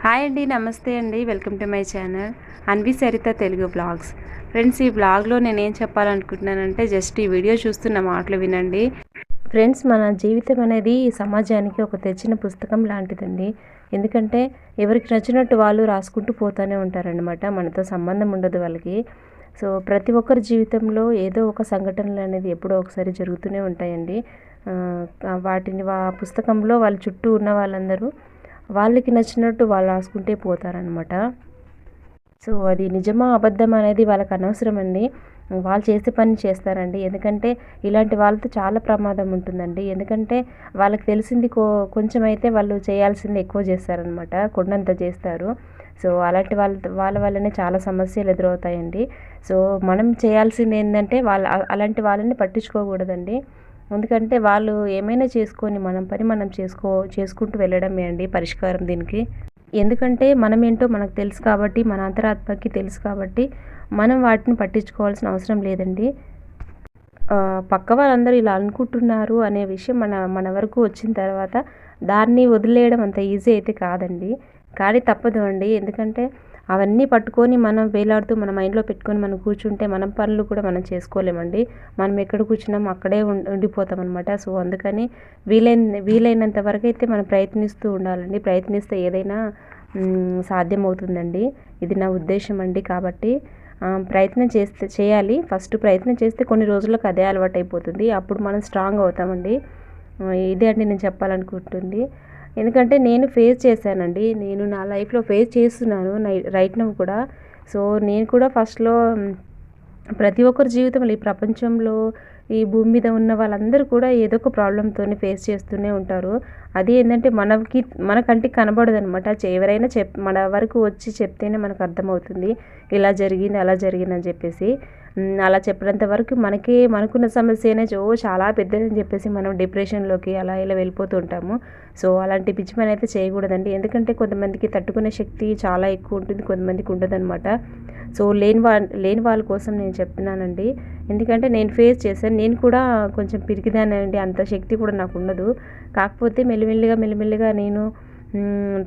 Hi అండి నమస్తే అండి. Welcome to my channel Anvi Saritha Telugu vlogs. Friends ఈ బ్లాగ్లో నేను ఏం చెప్పాలనుకుంటున్నానంటే జస్ట్ ఈ వీడియో చూస్తున్న మాటలు వినండి. ఫ్రెండ్స్ మన జీవితం అనేది సమాజానికి ఒక తెచ్చిన పుస్తకం లాంటిదండి. ఎందుకంటే ఎవరికి నచ్చినట్టు వాళ్ళు రాసుకుంటూ పోతూనే ఉంటారనమాట మనతో సంబంధం ఉండదు వాళ్ళకి. సో ప్రతి ఒక్కరి జీవితంలో ఏదో ఒక సంఘటనలు అనేది ఎప్పుడో ఒకసారి జరుగుతూనే ఉంటాయండి. వాటిని వా పుస్తకంలో వాళ్ళ చుట్టూ ఉన్న వాళ్ళందరూ వాళ్ళకి నచ్చినట్టు వాళ్ళు రాసుకుంటే పోతారనమాట సో అది నిజమా అబద్ధం అనేది వాళ్ళకి అనవసరం అండి వాళ్ళు చేసే పని చేస్తారండి. ఎందుకంటే ఇలాంటి వాళ్ళతో చాలా ప్రమాదం ఉంటుందండి. ఎందుకంటే వాళ్ళకి తెలిసింది కో కొంచెం అయితే వాళ్ళు చేయాల్సింది ఎక్కువ చేస్తారనమాట కొండంత చేస్తారు. సో అలాంటి వాళ్ళ వాళ్ళ వల్లనే చాలా సమస్యలు ఎదురవుతాయండి. సో మనం చేయాల్సింది ఏంటంటే వాళ్ళ అలాంటి వాళ్ళని పట్టించుకోకూడదండి. ఎందుకంటే వాళ్ళు ఏమైనా చేసుకొని మనం పని మనం చేసుకో చేసుకుంటూ వెళ్ళడమే అండి పరిష్కారం దీనికి. ఎందుకంటే మనం ఏంటో మనకు తెలుసు కాబట్టి మన అంతరాత్మకి తెలుసు కాబట్టి మనం వాటిని పట్టించుకోవాల్సిన అవసరం లేదండి. పక్క వాళ్ళందరూ ఇలా అనుకుంటున్నారు అనే విషయం మన మన వరకు వచ్చిన తర్వాత దాన్ని వదిలేయడం అంత ఈజీ అయితే కాదండి. కానీ తప్పదు అండి. ఎందుకంటే అవన్నీ పట్టుకొని మనం వేలాడుతూ మన మైండ్లో పెట్టుకొని మనం కూర్చుంటే మన పనులు కూడా మనం చేసుకోలేమండి. మనం ఎక్కడ కూర్చున్నాం అక్కడే ఉండిపోతాం అనమాట సో అందుకని వీలైన వీలైనంత వరకు అయితే మనం ప్రయత్నిస్తూ ఉండాలండి. ప్రయత్నిస్తే ఏదైనా సాధ్యమవుతుందండి. ఇది నా ఉద్దేశం అండి కాబట్టి ప్రయత్నం చేస్తే చేయాలి. ఫస్ట్ ప్రయత్నం చేస్తే కొన్ని రోజులకు అదే అలవాటు అయిపోతుంది అప్పుడు మనం స్ట్రాంగ్ అవుతామండి. ఇదే అండి నేను చెప్పాలనుకుంటుంది. ఎందుకంటే నేను ఫేస్ చేశానండి. నేను నా లైఫ్లో ఫేస్ చేస్తున్నాను రైట్ నవ్ కూడా. సో నేను కూడా ఫస్ట్లో ప్రతి ఒక్కరి జీవితంలో ఈ ప్రపంచంలో ఈ భూమి మీద ఉన్న వాళ్ళందరూ కూడా ఏదో ఒక ప్రాబ్లంతో ఫేస్ చేస్తూనే ఉంటారు. అది ఏంటంటే మనకి మన కంటికి కనబడదు అనమాట ఎవరైనా చెప్ మన వరకు వచ్చి చెప్తేనే మనకు అర్థమవుతుంది. ఇలా జరిగింది అలా జరిగింది అని చెప్పేసి. అలా చెప్పినంత వరకు మనకి మనకున్న సమస్యనే ఓ చాలా పెద్దదని చెప్పేసి మనం డిప్రెషన్లోకి అలా ఇలా వెళ్ళిపోతూ ఉంటాము. సో అలాంటి పిచ్చి పని అయితే చేయకూడదండి. ఎందుకంటే కొంతమందికి తట్టుకునే శక్తి చాలా ఎక్కువ ఉంటుంది కొంతమందికి ఉండదన్నమాట. సో లేని వా లేని వాళ్ళ కోసం నేను చెప్తున్నానండి. ఎందుకంటే నేను ఫేస్ చేశాను. నేను కూడా కొంచెం పిరికిదానండి అంత శక్తి కూడా నాకు ఉండదు. కాకపోతే మెల్లిమెల్లిగా మెల్లిమెల్లిగా నేను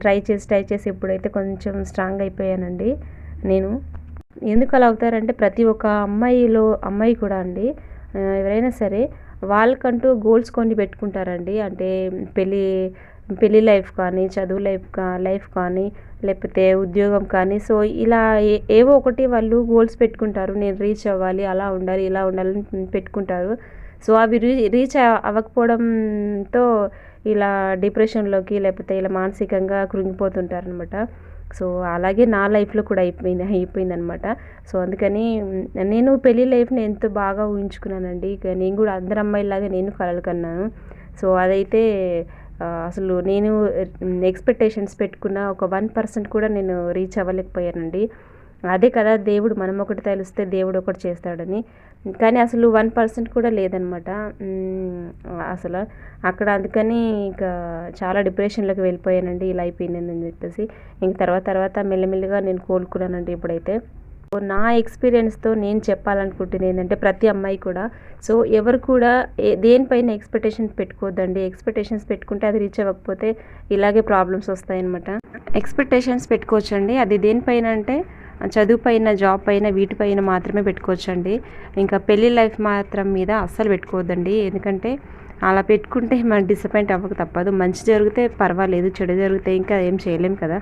ట్రై చేసి ట్రై చేసి ఇప్పుడైతే కొంచెం స్ట్రాంగ్ అయిపోయానండి నేను ఎందుకు అలా అవుతారంటే ప్రతి ఒక్క అమ్మాయిలో అమ్మాయి కూడా అండి ఎవరైనా సరే వాళ్ళకంటూ గోల్స్ కొన్ని పెట్టుకుంటారండి. అంటే పెళ్ళి పెళ్ళి లైఫ్ కానీ చదువు లైఫ్ కా లైఫ్ కానీ లేకపోతే ఉద్యోగం కానీ సో ఇలా ఏ- ఏవో ఒకటి వాళ్ళు గోల్స్ పెట్టుకుంటారు. నేను రీచ్ అవ్వాలి అలా ఉండాలి ఇలా ఉండాలని పెట్టుకుంటారు. సో అవి రీ రీచ్ అవ్వకపోవడంతో ఇలా డిప్రెషన్లోకి లేకపోతే ఇలా మానసికంగా కృంగిపోతుంటారనమాట. సో అలాగే నా లైఫ్లో కూడా అయిపోయింది అయిపోయింది అనమాట సో అందుకని నేను పెళ్ళి లైఫ్ని ఎంతో బాగా ఊహించుకున్నానండి ఇక నేను కూడా అందరు అమ్మాయిలాగా నేను కలలు కన్నాను. సో అదైతే అసలు నేను ఎక్స్పెక్టేషన్స్ పెట్టుకున్న ఒక వన్ పర్సెంట్ కూడా నేను రీచ్ అవ్వలేకపోయానండి. అదే కదా దేవుడు మనం ఒకటి తెలిస్తే దేవుడు ఒకటి చేస్తాడని. కానీ అసలు వన్ పర్సెంట్ కూడా లేదనమాట. అసలు అక్కడ అందుకని ఇక చాలా డిప్రెషన్లోకి వెళ్ళిపోయానండి ఇలా అయిపోయిందని చెప్పేసి. ఇంక తర్వాత తర్వాత మెల్లమెల్లిగా నేను కోలుకున్నానండి ఇప్పుడైతే. సో నా ఎక్స్పీరియన్స్తో నేను చెప్పాలనుకుంటుంది ఏంటంటే ప్రతి అమ్మాయి కూడా. సో ఎవరు కూడా దేనిపైన ఎక్స్పెక్టేషన్స్ పెట్టుకోవద్దండి. ఎక్స్పెక్టేషన్స్ పెట్టుకుంటే అది రీచ్ అవ్వకపోతే ఇలాగే ప్రాబ్లమ్స్ వస్తాయన్నమాట. ఎక్స్పెక్టేషన్స్ పెట్టుకోవచ్చండి. అది దేనిపైన అంటే చదువు పైన జాబ్ పైన వీటిపైన మాత్రమే పెట్టుకోవచ్చండి. ఇంకా పెళ్ళి లైఫ్ మాత్రం మీద అస్సలు పెట్టుకోవద్దండి. ఎందుకంటే అలా పెట్టుకుంటే మనం డిసప్పాయింట్ అవ్వక తప్పదు. మంచి జరిగితే పర్వాలేదు చెడు జరిగితే ఇంకా ఏం చేయలేం కదా.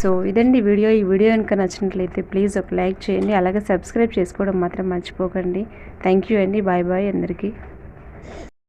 సో ఇదండి వీడియో. ఈ వీడియో కనుక నచ్చినట్లయితే ప్లీజ్ ఒక లైక్ చేయండి. అలాగే సబ్స్క్రైబ్ చేసుకోవడం మాత్రం మర్చిపోకండి. థ్యాంక్ యూ అండి. బాయ్ బాయ్ అందరికీ.